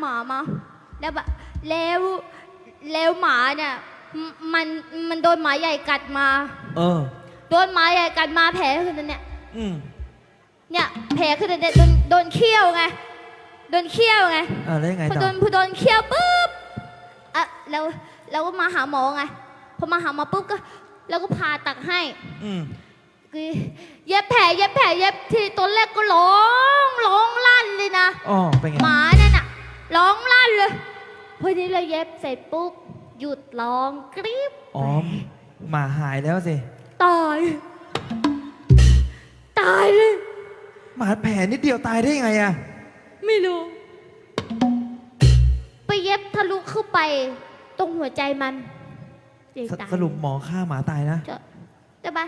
หมามา แล้วแบบแล้วแล้วหมาเนี่ยมมันมันโดนหมาใหญ่กัดมา เออ โดนหมาใหญ่กัดมาแผลขึ้นเนี่ยอืมเนี่ยแผลขึ้นเนี่ยโดนโดนเคี้ยวไงโดนเคี้ยวไงอ่าแล้วยังไงพอต่โดอนพอโดนเคี้ยวปุ๊บอะแล้วเราก็มาหาหมอไงพอมาหาหมอปุ๊บก็เราก็ผ่าตัดให้ อืมคือเย็บแผลเย็บแผลเย็บที่ตัวแรกก็ร้องร้องลั่นเลยนะอ๋อเป็นไง หมานั่นน่ะ ร้องลั่นเลยพอดีเราเย็บเสร็จปุ๊บหยุดร้องกรี๊บอ๋อหมาหายแล้วสิ ตาย ตายเลย หมาแผลนิดเดียวตายได้ยังไงอะไม่รู้ ไปเย็บทะลุเข้าไป ตรงหัวใจมันเจ๊สตายสรุปหมอฆ่าหมาตายนะเจ้าได้ปะ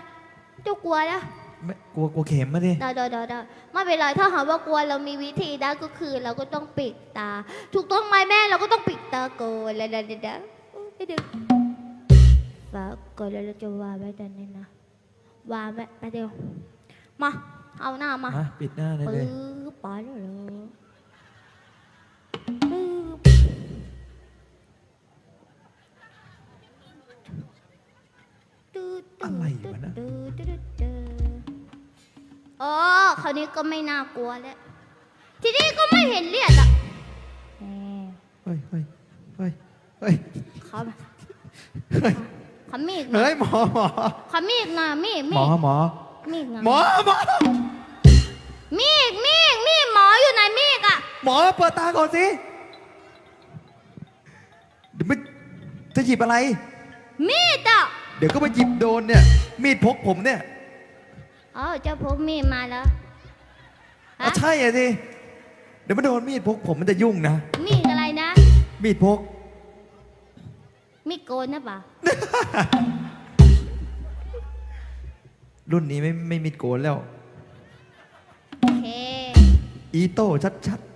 เจ้ากลัวนะ ไม่กลัวกลัวเข็มมาดิได้ได้ได้ได้ไม่เป็นไรถ้าหากว่ากลัวเรามีวิธีได้ก็คือเราก็ต้องปิดตา ถูกต้องไหมแม่เราก็ต้องปิดตาก่อนแล้วเดี๋ยวเดี๋ยวเดี๋ยวให้ดึงฝากก่อนแล้วเราจะวางไว้ตอนนี้นะวางไว้ไปเดียวมาเอาหน้ามามาปิดหน้าเลยเลยปึ๊บไปแล้วเหรอปึ๊บตึ๊ดตึ๊ดอะไรวะนะ ตึ๊ดตึ๊ดตึ๊ดตึ๊ด อ๋อคราวนี้ก็ไม่น่ากลัวแล้ว ทีนี้ก็ไม่เห็นเลือดอะแหมเฮ้ยเฮ้ยเฮ้ยเฮ้ยเขาเฮ้ยเขามีดมาเฮ้ยหมอหมอเขามีดมามีดหมมีอดหมอมีดมาหมอหมอมีดมีดมีดหมออยู่ไหนมีดอะ หมอเปิดตาก่อนสิเดี๋ยวไม่จะหยิบอะไร มีดอะ เดี๋ยวก็มาหยิบโดนเนี่ย มีดพกผมเนี่ย อ๋อเจ้าพกมีดมาแล้วฮะอะใช่อะสิเดี๋ยวมาโดนมีดพกผมมันจะยุ่งนะมีดอะไรนะ มีดพก มีดโกนนะเปล่ารุ่นนี้ไม่ไม่มีดโกนแล้ว โอเค อีโต้ชัดๆ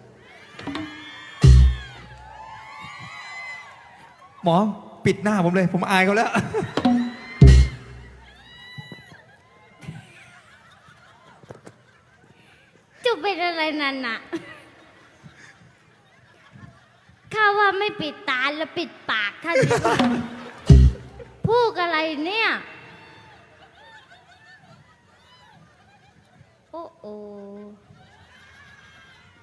หมอปิดหน้าผมเลย ผมอายเขาแล้ว จะเป็นอะไรนั่นน่ะข้าว่าไม่ปิดตาแล้วปิดปากท่านดีกว่าพูดอะไรเนี่ย โอ้โอ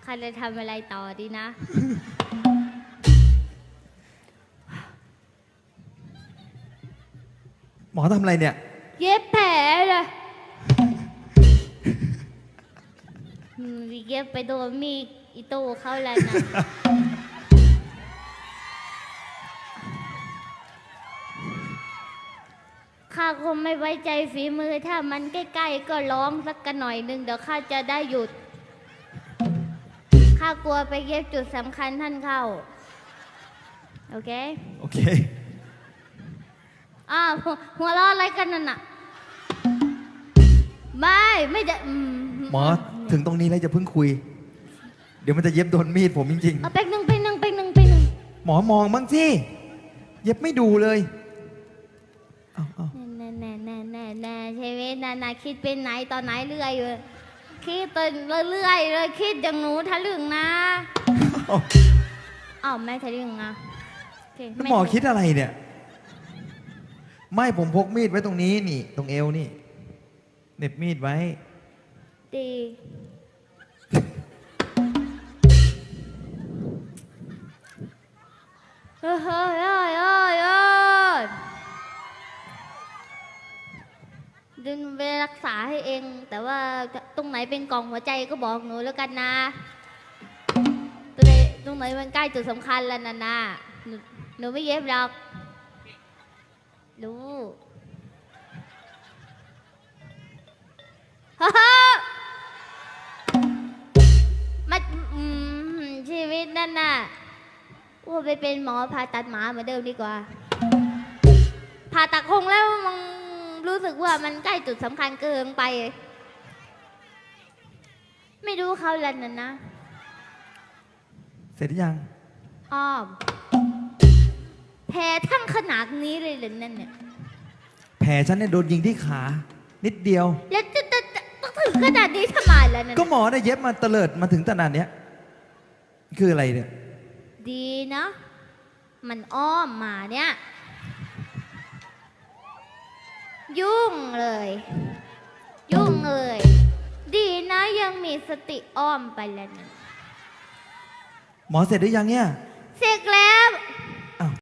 ข้าจะทำอะไรต่อดีนะ หมอทำอะไรเนี่ย เย็บแผลเลย อืมเย็บไปโดนมีดอีโต้เข้าแล้วนะข้าคงไม่ไว้ใจฝีมือ ถ้ามันใกล้ๆก็ร้องสักกันหน่อยหนึ่งเดี๋ยวข้าจะได้หยุด ข้ากลัวไปเย็บจุดสำคัญท่านเข้า โอเค โอเค อ้าวหัวหัวเราะอะไรกันนั่นน่ะ ไม่ไม่จะอืมหมอถึงตรงนี้แล้วจะเพิ่งคุย เดี๋ยวมันจะเย็บโดนมีดผมจริงเอาไปหนึ่งไปหนึ่งไปหนึ่งไปหนึ่งๆ หมอมองบ้างสิเย็บไม่ดูเลยเอาเอาแน่แน่แน่แน่แน่ชีวิตนานาคิดเป็นไหนตอนไหนเรื่อยอยู่คิดตอนเรื่อยๆเลยคิดอย่างหนูทะลึ่งนะเอาอ้าวไม่ทะลึ่งนะโอเคแล้วไหมอคิดอะไรเนี่ย ไม่ผมพกมีดไว้ตรงนี้นี่ ตรงเอวนี่ เน็บมีดไว้ดีเฮ้ยเฮ้ยเฮ้ยเฮ้ยเฮ้ยเดินไปรักษาให้เอง แต่ว่าตรงไหนเป็นกล่องหัวใจก็บอกหนูแล้วกันนะตรงไหนตรงไหนมันใกล้จุดสำคัญแล้วนะนะหนูหนูไม่เย็บหรอกรู้ ฮ่าฮ่ามาอืมชีวิตนั่นน่ะว่าไปเป็นหมอผ่าตัดหมาเหมือนเดิมดีกว่า ผ่าตัดคงแล้วมันรู้สึกว่ามันใกล้จุดสำคัญเกินไป ไม่รู้เขาแล้วนั่นนะ เสร็จหรือยัง อ้อมแผลทั้งขนาดนี้เลยเหรือนั่นเนี่ย แผลฉันเนี่ยโดนยิงที่ขา นิดเดียว แล้วจะจะจะต้อง ถึงขนาดนี้ทำไมแล้วนั่นก็น่ะหมอได้เย็บมาเตลิดมาถึงขนาดเนี้ย คืออะไรเนี่ย ดีนะ มันอ้อมมาเนี่ย ยุ่งเลย ยุ่งเลย ดีนะยังมีสติอ้อมไปแล้วนะหมอเสร็จหรือยังเนี่ย เสร็จแล้ว